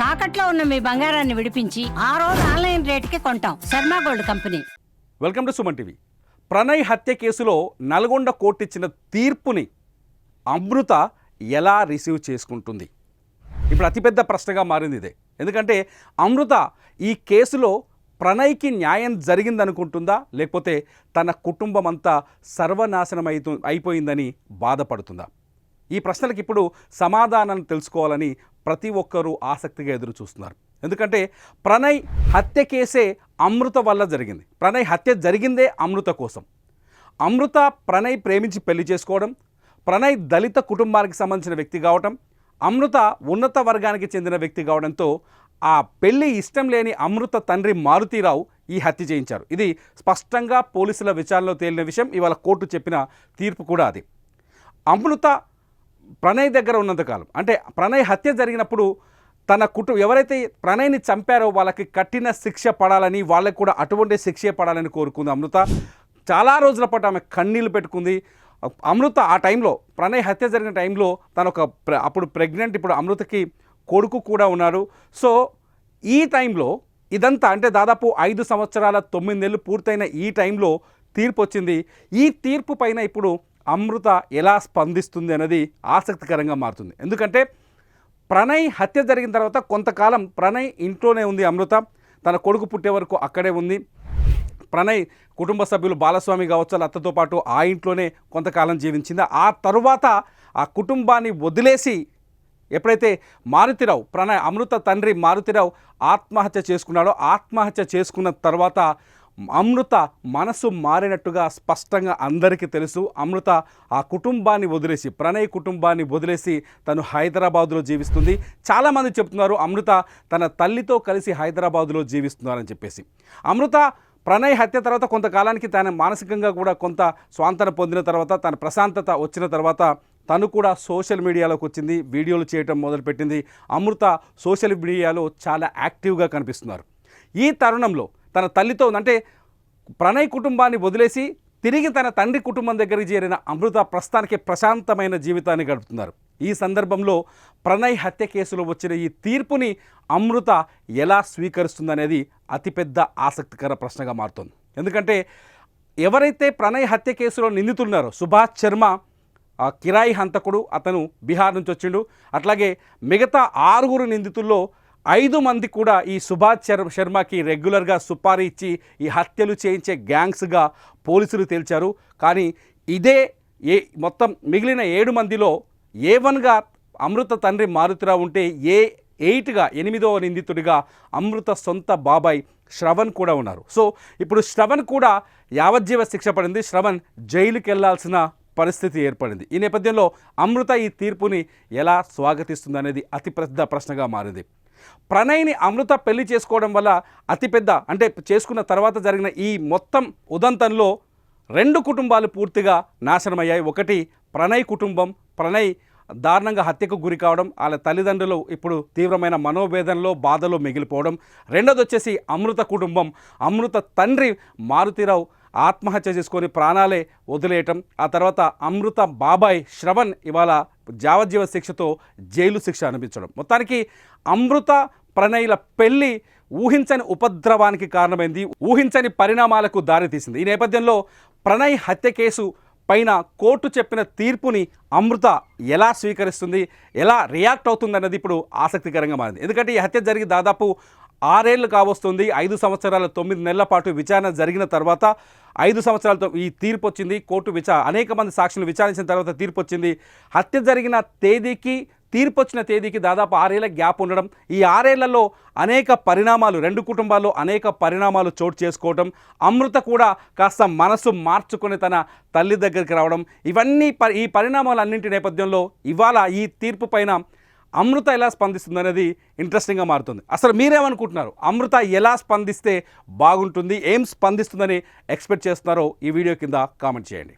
తాకట్లో ఉన్న మీ బంగారాన్ని విడిపించి ఆ రోజు ఆన్లైన్ రేటుకి కొంటాం. Sharma gold company. Welcome to Suman TV. Pranay హత్య కేసులో నల్గొండ కోర్టు ఇచ్చిన తీర్పుని అమృత ఎలా రిసీవ్ చేసుకుంటుంది? ఇప్పుడు అతిపెద్ద ప్రశ్నగా మారింది ఇదే. ఎందుకంటే అమృత ఈ కేసులో ప్రణయ్కి న్యాయం జరిగిందనుకుంటుందా? లేకపోతే తన కుటుంబం అంతా సర్వనాశనం అయితు అయిపోయిందని బాధపడుతుందా? ఈ ప్రశ్నలకు ఇప్పుడు సమాధానం తెలుసుకోవాలని ప్రతి ఒక్కరూ ఆసక్తిగా ఎదురు చూస్తున్నారు ఎందుకంటే ప్రణయ్ హత్య కేసే అమృత వల్ల జరిగింది. ప్రణయ్ హత్య జరిగిందే అమృత కోసం. అమృత ప్రణయ్ ప్రేమించి పెళ్ళి చేసుకోవడం ప్రణయ్ దళిత కుటుంబానికి సంబంధించిన వ్యక్తి కావటం అమృత ఉన్నత వర్గానికి చెందిన వ్యక్తి కావడంతో ఆ పెళ్ళి ఇష్టం లేని అమృత తండ్రి మారుతీరావు ఈ హత్య చేయించారు. ఇది స్పష్టంగా పోలీసుల విచారణలో తేలిన విషయం. ఇవాళ కోర్టు చెప్పిన తీర్పు కూడా అది. అమృత ప్రణయ్ దగ్గర ఉన్నంతకాలం అంటే ప్రణయ్ హత్య జరిగినప్పుడు తన కుటుంబం ఎవరైతే ప్రణయ్ని చంపారో వాళ్ళకి కఠిన శిక్ష పడాలని వాళ్ళకి కూడా అటువంటి శిక్షే పడాలని కోరుకుంది అమృత. చాలా రోజుల పాటు ఆమె కన్నీళ్ళు పెట్టుకుంది. అమృత ఆ టైంలో ప్రణయ్ హత్య జరిగిన టైంలో తను ఒక ప్ర- అప్పుడు ప్రెగ్నెంట్ ఇప్పుడు అమృతకి కొడుకు కూడా ఉన్నారు సో ఈ టైంలో ఇదంతా అంటే దాదాపు ఐదు సంవత్సరాల తొమ్మిది నెలలు పూర్తయిన ఈ టైంలో తీర్పు వచ్చింది. ఈ తీర్పు పైన ఇప్పుడు అమృత ఎలా స్పందిస్తుంది అనేది ఆసక్తికరంగా మారుతుంది. ఎందుకంటే ప్రణయ్ హత్య జరిగిన తర్వాత కొంతకాలం ప్రణయ్ ఇంట్లోనే ఉంది అమృత. తన కొడుకు పుట్టే వరకు అక్కడే ఉంది. ప్రణయ్ కుటుంబ సభ్యులు బాలస్వామి కావచ్చు అత్తతో పాటు ఆ ఇంట్లోనే కొంతకాలం జీవించింది. ఆ తరువాత ఆ కుటుంబాన్ని వదిలేసి ఎప్పుడైతే మారుతిరావు ప్రణయ్ అమృత తండ్రి మారుతిరావు ఆత్మహత్య చేసుకున్నాడో ఆత్మహత్య చేసుకున్న తర్వాత అమృత మనసు మారినట్టుగా స్పష్టంగా అందరికీ తెలుసు. అమృత ఆ కుటుంబాన్ని వదిలేసి ప్రణయ్ కుటుంబాన్ని వదిలేసి తను హైదరాబాదులో జీవిస్తుంది. చాలామంది చెప్తున్నారు అమృత తన తల్లితో కలిసి హైదరాబాదులో జీవిస్తున్నారని చెప్పేసి. అమృత ప్రణయ్ హత్య తర్వాత కొంతకాలానికి తన మానసికంగా కూడా కొంత స్వాంతన పొందిన తర్వాత తన ప్రశాంతత వచ్చిన తర్వాత తను కూడా సోషల్ మీడియాలోకి వచ్చింది వీడియోలు చేయటం మొదలుపెట్టింది. అమృత సోషల్ మీడియాలో చాలా యాక్టివ్గా కనిపిస్తున్నారు. ఈ తరుణంలో తన తల్లితో అంటే ప్రణయ్ కుటుంబాన్ని వదిలేసి తిరిగి తన తండ్రి కుటుంబం దగ్గరికి చేరిన అమృత ప్రస్తుతానికి ప్రశాంతమైన జీవితాన్ని గడుపుతున్నారు. ఈ సందర్భంలో ప్రణయ్ హత్య కేసులో వచ్చిన ఈ తీర్పుని అమృత ఎలా స్వీకరిస్తుందనేది అతిపెద్ద ఆసక్తికర ప్రశ్నగా మారుతుంది. ఎందుకంటే ఎవరైతే ప్రణయ్ హత్య కేసులో నిందితున్నారో సుభాష్ శర్మ కిరాయి హంతకుడు అతను బీహార్ నుంచి వచ్చిండు. అట్లాగే మిగతా ఆరుగురు నిందితుల్లో ఐదు మంది కూడా ఈ సుభాష్ శర్- శర్మకి రెగ్యులర్గా సుపారీ ఇచ్చి ఈ హత్యలు చేయించే గ్యాంగ్స్గా పోలీసులు తేల్చారు. కానీ ఇదే ఏ మొత్తం మిగిలిన ఏడు మందిలో ఏ వన్గా అమృత తండ్రి మారుతిరావు ఉంటే ఏ ఎయిట్గా ఎనిమిదవ నిందితుడిగా అమృత సొంత బాబాయ్ శ్రవణ్ కూడా ఉన్నారు. సో ఇప్పుడు శ్రవణ్ కూడా యావజ్జీవ శిక్ష పడింది. శ్రవణ్ జైలుకి వెళ్ళాల్సిన పరిస్థితి ఏర్పడింది. ఈ నేపథ్యంలో అమృత ఈ తీర్పుని ఎలా స్వాగతిస్తుందనేది అతి అతిపెద్ద ప్రశ్నగా మారింది. ప్రణయ్ని అమృత పెళ్ళి చేసుకోవడం వల్ల అతిపెద్ద అంటే చేసుకున్న తర్వాత జరిగిన ఈ మొత్తం ఉదంతంలో రెండు కుటుంబాలు పూర్తిగా నాశనమయ్యాయి. ఒకటి ప్రణయ్ కుటుంబం. ప్రణయ్ దారుణంగా హత్యకు గురి కావడం వాళ్ళ తల్లిదండ్రులు ఇప్పుడు తీవ్రమైన మనోవేదనలో బాధలో మిగిలిపోవడం. రెండోది వచ్చేసి అమృత కుటుంబం. అమృత తండ్రి మారుతిరావు ఆత్మహత్య చేసుకొని ప్రాణాలే వదిలేయటం. ఆ తర్వాత అమృత బాబాయ్ శ్రవణ్ ఇవాళ జావజ్జీవ శిక్షతో జైలు శిక్ష అనిపించడం. మొత్తానికి అమృత ప్రణయ్ల పెళ్ళి ఊహించని ఉపద్రవానికి కారణమైంది. ఊహించని పరిణామాలకు దారితీసింది ఈ నేపథ్యంలో ప్రణయ్ హత్య కేసు పైన కోర్టు చెప్పిన తీర్పుని అమృత ఎలా స్వీకరిస్తుంది ఎలా రియాక్ట్ అవుతుంది అన్నది ఇప్పుడు ఆసక్తికరంగా మారింది. ఎందుకంటే ఈ హత్య జరిగి దాదాపు ఆరేళ్ళు కావస్తుంది ఐదు సంవత్సరాల తొమ్మిది నెలల పాటు విచారణ జరిగిన తర్వాత ఐదు సంవత్సరాలతో ఈ తీర్పు వచ్చింది. కోర్టు విచార అనేక మంది సాక్షులు విచారించిన తర్వాత తీర్పు వచ్చింది. హత్య జరిగిన తేదీకి తీర్పు వచ్చిన తేదీకి దాదాపు ఆరేళ్ళ గ్యాప్ ఉండడం ఈ ఆరేళ్ళలో అనేక పరిణామాలు రెండు కుటుంబాల్లో అనేక పరిణామాలు చోటు చేసుకోవడం అమృత కూడా కాస్త మనసు మార్చుకొని తన తల్లి దగ్గరికి రావడం ఇవన్నీ ప ఈ పరిణామాలన్నింటి నేపథ్యంలో ఇవాళ ఈ తీర్పు పైన అమృత ఎలా స్పందిస్తుంది అనేది ఇంట్రెస్టింగ్గా మారుతుంది. అసలు మీరేమనుకుంటున్నారు? అమృత ఎలా స్పందిస్తే బాగుంటుంది? ఏం స్పందిస్తుందని ఎక్స్పెక్ట్ చేస్తున్నారో ఈ వీడియో కింద కామెంట్ చేయండి.